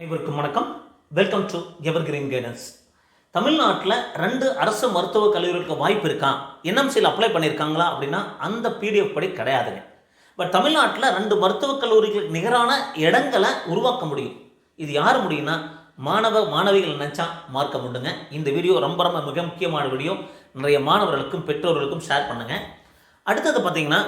அனைவருக்கும் வணக்கம். Welcome to evergreen guidance தமிழ்நாட்டில் ரெண்டு அரசு மருத்துவக் கல்லூரிகளுக்கு வாய்ப்பு இருக்கா? என்எம்சியில் அப்ளை பண்ணியிருக்காங்களா அப்படின்னா அந்த பிடிஎஃப் படி கிடையாதுங்க. பட் தமிழ்நாட்டில் ரெண்டு மருத்துவக் கல்லூரிகளுக்கு நிகரான இடங்களை உருவாக்க முடியும். இது யார் முடியும்னா மாணவ மாணவிகள் நினச்சா மார்க்க முடியுங்க இந்த வீடியோ ரொம்ப ரொம்ப மிக முக்கியமான வீடியோ நிறைய மாணவர்களுக்கும் பெற்றோர்களுக்கும் ஷேர் பண்ணுங்கள் அடுத்தது பார்த்தீங்கன்னா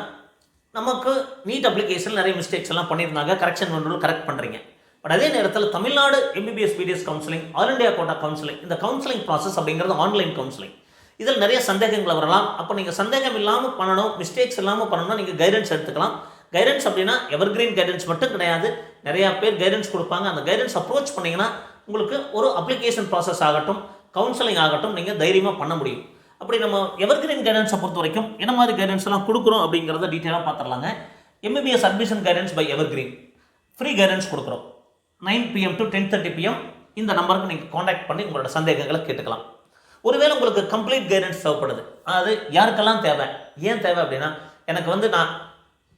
நமக்கு நீட் அப்ளிகேஷன் நிறைய மிஸ்டேக்ஸ் எல்லாம் பண்ணியிருந்தாங்க. கரெக்ஷன் பண்ணுறது கரெக்ட் பண்ணுறீங்க பட் அதே நேரத்தில் Tamil Nadu MBBS BDS counselling all India quota counselling இந்த கவுன்சிலிங் ப்ராசஸ் அப்படிங்கிறது ஆன்லைன் கவுன்சிலிங் இதில் நிறைய சந்தேகங்கள் வரலாம். அப்போ நீங்கள் சந்தேகம் இல்லாமல் பண்ணணும் மிஸ்டேக்ஸ் இல்லாமல் பண்ணணும்னா நீங்கள் கைடன்ஸ் எடுத்துக்கலாம். கைடன்ஸ் அப்படின்னா எவர் கிரீன் கைடன்ஸ் மட்டும் கிடையாது. நிறையா பேர் கைடன்ஸ் கொடுப்பாங்க. அந்த கைடன்ஸ் அப்ரோச் பண்ணிங்கன்னா உங்களுக்கு ஒரு அப்ளிகேஷன் ப்ராசஸ் ஆகட்டும் கவுன்சிலிங் ஆகட்டும் நீங்கள் தைரியமாக பண்ண முடியும். அப்படி நம்ம எவர் கிரீன் கைடன்ஸை பொறுத்த வரைக்கும் என்ன மாதிரி கைடன்ஸ் எல்லாம் கொடுக்குறோம் அப்படிங்கிறத டீட்டெயிலாக பார்த்துடலாங்க. MBBS admission guidance by evergreen free guidance கொடுக்குறோம். Nine PM to ten thirty PM இந்த நம்பருக்கு நீங்கள் காண்டாக்ட் பண்ணி உங்களோட சந்தேகங்களை கேட்டுக்கலாம். ஒருவேளை உங்களுக்கு கம்ப்ளீட் கைடன்ஸ் தேவைப்படுது. அதாவது யாருக்கெல்லாம் தேவை? ஏன் தேவை அப்படின்னா எனக்கு வந்து நான்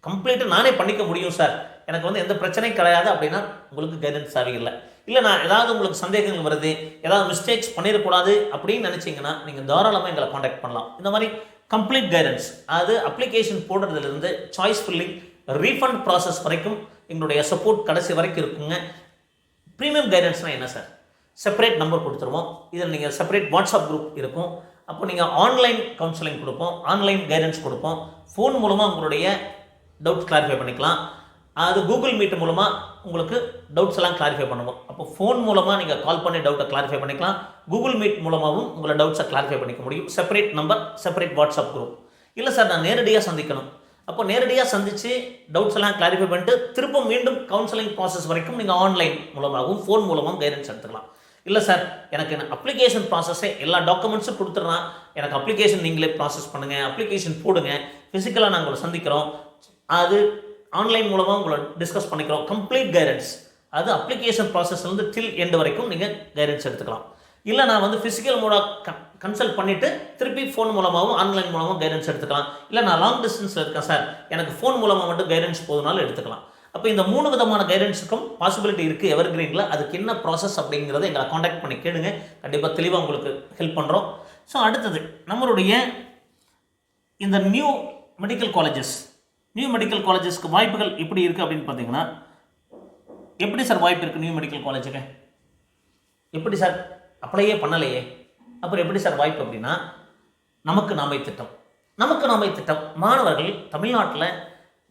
கம்ப்ளீட்டாக நானே பண்ணிக்க முடியும் சார் எனக்கு வந்து எந்த பிரச்சனையும் கிடையாது அப்படின்னா உங்களுக்கு கைடன்ஸ் தேவையில்லை. இல்லை நான் ஏதாவது உங்களுக்கு சந்தேகங்கள் வருது ஏதாவது மிஸ்டேக்ஸ் பண்ணிடக்கூடாது அப்படின்னு நினச்சிங்கன்னா நீங்கள் தாராளமாக எங்களை காண்டாக்ட் பண்ணலாம். இந்த மாதிரி கம்ப்ளீட் கைடன்ஸ் அது அப்ளிகேஷன் போடுறதுலேருந்து சாய்ஸ் ஃபில்லிங் ரீஃபண்ட் ப்ராசஸ் வரைக்கும் எங்களுடைய சப்போர்ட் கடைசி வரைக்கும் இருக்குங்க. ப்ரீமியம் கைடன்ஸ்னால் என்ன சார் செப்பரேட் நம்பர் கொடுத்துருவோம். இதில் நீங்கள் செப்பரேட் வாட்ஸ்அப் குரூப் இருக்கும். அப்போ நீங்கள் ஆன்லைன் கவுன்சிலிங் கொடுப்போம். ஆன்லைன் கைடன்ஸ் கொடுப்போம். ஃபோன் மூலமாக உங்களுடைய டவுட்ஸ் கிளாரிஃபை பண்ணிக்கலாம். அது கூகுள் மீட் மூலமாக உங்களுக்கு டவுட்ஸ் எல்லாம் கிளாரிஃபை பண்ணுவோம். அப்போ ஃபோன் மூலமாக நீங்கள் கால் பண்ணி டவுட்டை கிளாரிஃபை பண்ணிக்கலாம். கூகுள் மீட் மூலமாகவும் உங்களை டவுட்ஸை கிளாரிஃபை பண்ணிக்க முடியும். Separate number separate WhatsApp group இல்லை சார் நான் நேரடியாக சந்திக்கணும். அப்போ நேரடியாக சந்தித்து டவுட்ஸ் எல்லாம் கிளாரிஃபை பண்ணிட்டு திரும்ப மீண்டும் கவுன்சிலிங் ப்ராசஸ் வரைக்கும் நீங்கள் ஆன்லைன் மூலமாகவும் ஃபோன் மூலமாகவும் கைடன்ஸ் எடுத்துக்கலாம். இல்லை சார் எனக்கு அப்ளிகேஷன் ப்ராசஸே எல்லா டாக்குமெண்ட்ஸும் கொடுத்துட்றேன். எனக்கு அப்ளிகேஷன் நீங்களே ப்ராசஸ் பண்ணுங்கள் அப்ளிகேஷன் போடுங்க. ஃபிசிக்கலாக நாங்கள் உங்களை சந்திக்கிறோம். அது ஆன்லைன் மூலமாக உங்களை டிஸ்கஸ் பண்ணிக்கிறோம். கம்ப்ளீட் கைடன்ஸ் அது அப்ளிகேஷன் ப்ராசஸ்லேருந்து டில் எண்டு வரைக்கும் நீங்கள் கைடன்ஸ் எடுத்துக்கலாம். இல்லை நான் வந்து ஃபிசிக்கல் மூலம் கன்சல்ட் பண்ணிவிட்டு திருப்பி ஃபோன் மூலமாகவும் ஆன்லைன் மூலமாகவும் கைடன்ஸ் எடுத்துக்கலாம். இல்லை நான் லாங் டிஸ்டன்ஸில் இருக்கேன் சார் எனக்கு ஃபோன் மூலமாக மட்டும் கைடன்ஸ் போதுனாலும் எடுத்துக்கலாம். அப்போ இந்த மூணு விதமான கைடன்ஸுக்கும் பாசிபிலிட்டி இருக்குது எவர் கிரீனில் அதுக்கு என்ன ப்ராசஸ் அப்படிங்கிறத எங்களை காண்டாக்ட் பண்ணி கேளுங்க. கண்டிப்பாக தெளிவாக உங்களுக்கு ஹெல்ப் பண்ணுறோம் ஸோ அடுத்தது நம்மளுடைய இந்த new medical colleges new medical காலேஜஸ்க்கு வாய்ப்புகள் எப்படி இருக்குது அப்படின்னு பார்த்தீங்கன்னா எப்படி சார் வாய்ப்பு இருக்குது நியூ மெடிக்கல் காலேஜுக்கு எப்படி சார் அப்ளையே பண்ணலையே. அப்புறம் எப்படி சார் வாய்ப்பு அப்படின்னா நமக்கு நாமை திட்டம். நமக்கு நாமை திட்டம். மாணவர்கள் தமிழ்நாட்டில்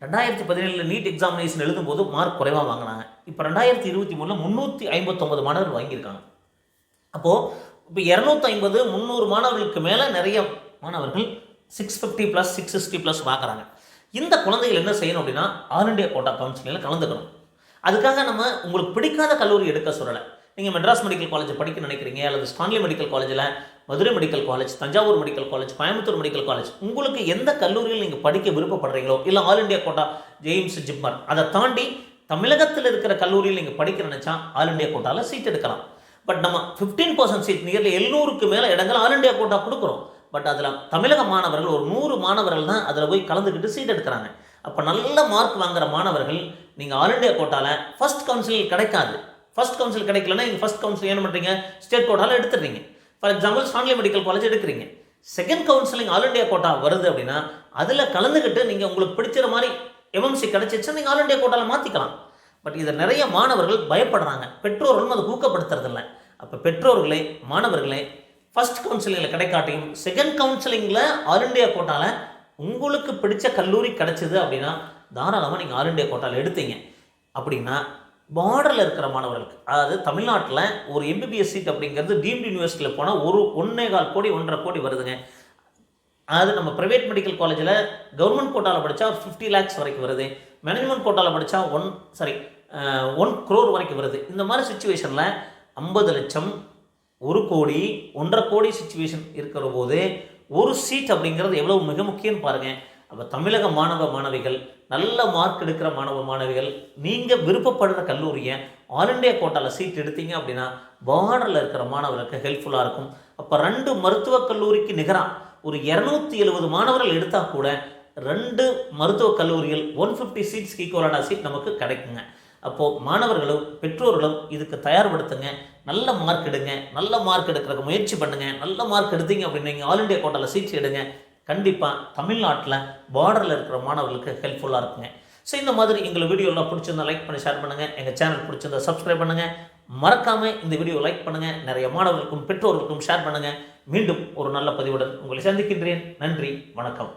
ரெண்டாயிரத்தி பதினேழில் நீட் எக்ஸாமினேஷன் எழுதும்போது மார்க் குறைவாக வாங்கினாங்க. இப்போ ரெண்டாயிரத்தி இருபத்தி மூணில் முந்நூற்றி ஐம்பத்தொம்பது மாணவர்கள் வாங்கியிருக்காங்க. அப்போது இப்போ இரநூத்தி ஐம்பது முந்நூறு மாணவர்களுக்கு மேலே நிறைய மாணவர்கள் six fifty plus six sixty plus வாங்குறாங்க. இந்த குழந்தைகள் என்ன செய்யணும் அப்படின்னா ஆல் இண்டியா கோட்டா கவுன்சிலில் கலந்துக்கணும். அதுக்காக நம்ம உங்களுக்கு பிடிக்காத கல்லூரி எடுக்க சொல்லலை. நீங்கள் மெட்ராஸ் மெடிக்கல் காலேஜ் படிக்க நினைக்கிறீங்க அல்லது ஸ்டான்லி மெடிக்கல் காலேஜில் Madurai medical college Thanjavur medical college Coimbatore medical college உங்களுக்கு எந்த கல்லூரியில் நீங்கள் படிக்க விருப்பப்படுறீங்களோ இல்லை all India quota AIIMS JIPMER அதை தாண்டி தமிழகத்தில் இருக்கிற கல்லூரியில் நீங்கள் படிக்க நினச்சா ஆல் இண்டியா கோட்டாவில் சீட் எடுக்கலாம். பட் நம்ம ஃபிஃப்டீன் பர்சன்ட் சீட் நியர்லி எழுநூறுக்கு மேலே இடங்கள் ஆல் இண்டியா கோட்டா கொடுக்குறோம். பட் அதில் தமிழக மாணவர்கள் ஒரு நூறு மாணவர்கள் தான் அதில் போய் கலந்துக்கிட்டு சீட் எடுக்கிறாங்க. அப்போ நல்ல மார்க் வாங்குற மாணவர்கள் நீங்கள் ஆல் இண்டியா கோட்டாவில் ஃபஸ்ட் கவுன்சிலிங் கிடைக்காது. ஃபர்ஸ்ட் கவுன்சில் கிடைக்கலன்னா நீங்கள் ஃபர்ஸ்ட் கவுன்சில் என்ன பண்ணுறீங்க ஸ்டேட் கோட்டாவில் எடுத்துடுறீங்க for example Stanley medical college எடுக்கிறீங்க. Second counselling all India quota வருது அப்படின்னா அதில் கலந்துக்கிட்டு நீங்கள் உங்களுக்கு பிடிச்சிற மாதிரி எம்எம்சி கிடைச்சிச்சுன்னா நீங்கள் ஆல் இண்டியா கோட்டாவில் மாற்றிக்கலாம் பட் இதை நிறைய மாணவர்கள் பயப்படுறாங்க. பெற்றோர்களும் அதை ஊக்கப்படுத்துறதில்ல. அப்போ பெற்றோர்களே மாணவர்களே ஃபர்ஸ்ட் கவுன்சிலிங்கில் கிடைக்காட்டியும் செகண்ட் கவுன்சிலிங்கில் ஆல் இண்டியா கோட்டாவில் உங்களுக்கு பிடிச்ச கல்லூரி கிடைச்சிது அப்படின்னா தாராளமாக நீங்கள் ஆல் இண்டியா கோட்டாவில் எடுத்தீங்க. அப்படின்னா பார்டரில் இருக்கிற மாணவர்களுக்கு. அதாவது தமிழ்நாட்டில் ஒரு எம்பிபிஎஸ் சீட் அப்படிங்கிறது டீம்டு யூனிவர்சிட்டியில் போனால் ஒரு ஒன்றே கால் கோடி ஒன்றரை கோடி வருதுங்க. அது நம்ம ப்ரைவேட் மெடிக்கல் காலேஜில் கவர்மெண்ட் கோட்டாவில் படித்தா ஒரு ஃபிஃப்டி லேக்ஸ் வரைக்கும் வருது. மேனேஜ்மெண்ட் கோட்டாவில் படித்தா ஒன் சாரி ஒன் க்ரோர் வரைக்கும் வருது. இந்த மாதிரி சுச்சுவேஷனில் ஐம்பது லட்சம் ஒரு கோடி ஒன்றரை கோடி சுச்சுவேஷன் இருக்கிற போது ஒரு சீட் அப்படிங்கிறது எவ்வளோ மிக முக்கியம்னு பாருங்கள் அப்போ தமிழக மாணவ மாணவிகள் நல்ல மார்க் எடுக்கிற மாணவ மாணவிகள் நீங்கள் விருப்பப்படுற கல்லூரியை ஆல் இண்டியா கோட்டாவில் சீட் எடுத்தீங்க அப்படின்னா பார்டரில் இருக்கிற மாணவர்களுக்கு ஹெல்ப்ஃபுல்லாக இருக்கும். அப்போ ரெண்டு மருத்துவக் கல்லூரிக்கு நிகராக ஒரு இரநூத்தி எழுபது மாணவர்கள் எடுத்தால் கூட ரெண்டு மருத்துவக் கல்லூரிகள் ஒன் ஃபிஃப்டி சீட்ஸ் ஈக்குவலான சீட் நமக்கு கிடைக்குங்க. அப்போது மாணவர்களும் பெற்றோர்களும் இதுக்கு தயார்படுத்துங்க. நல்ல மார்க் எடுங்க நல்ல மார்க் எடுக்கிறதுக்கு முயற்சி பண்ணுங்கள் நல்ல மார்க் எடுத்தீங்க அப்படின்னு நீங்கள் ஆல் இண்டியா கோட்டாவில் சீட்ஸ் எடுங்க. கண்டிப்பாக தமிழ்நாட்டில் பார்டரில் இருக்கிற மாணவர்களுக்கு ஹெல்ப்ஃபுல்லாக இருக்குங்க. ஸோ இந்த மாதிரி எங்களை வீடியோலாம் பிடிச்சிருந்தா லைக் பண்ணி ஷேர் பண்ணுங்கள் எங்கள் சேனல் பிடிச்சிருந்தா சப்ஸ்கிரைப் பண்ணுங்கள் மறக்காமல் இந்த வீடியோ லைக் பண்ணுங்கள் நிறைய மாணவர்களுக்கும் பெற்றோர்களுக்கும் ஷேர் பண்ணுங்கள் மீண்டும் ஒரு நல்ல பதிவுடன் உங்களை சந்திக்கின்றேன். நன்றி வணக்கம்.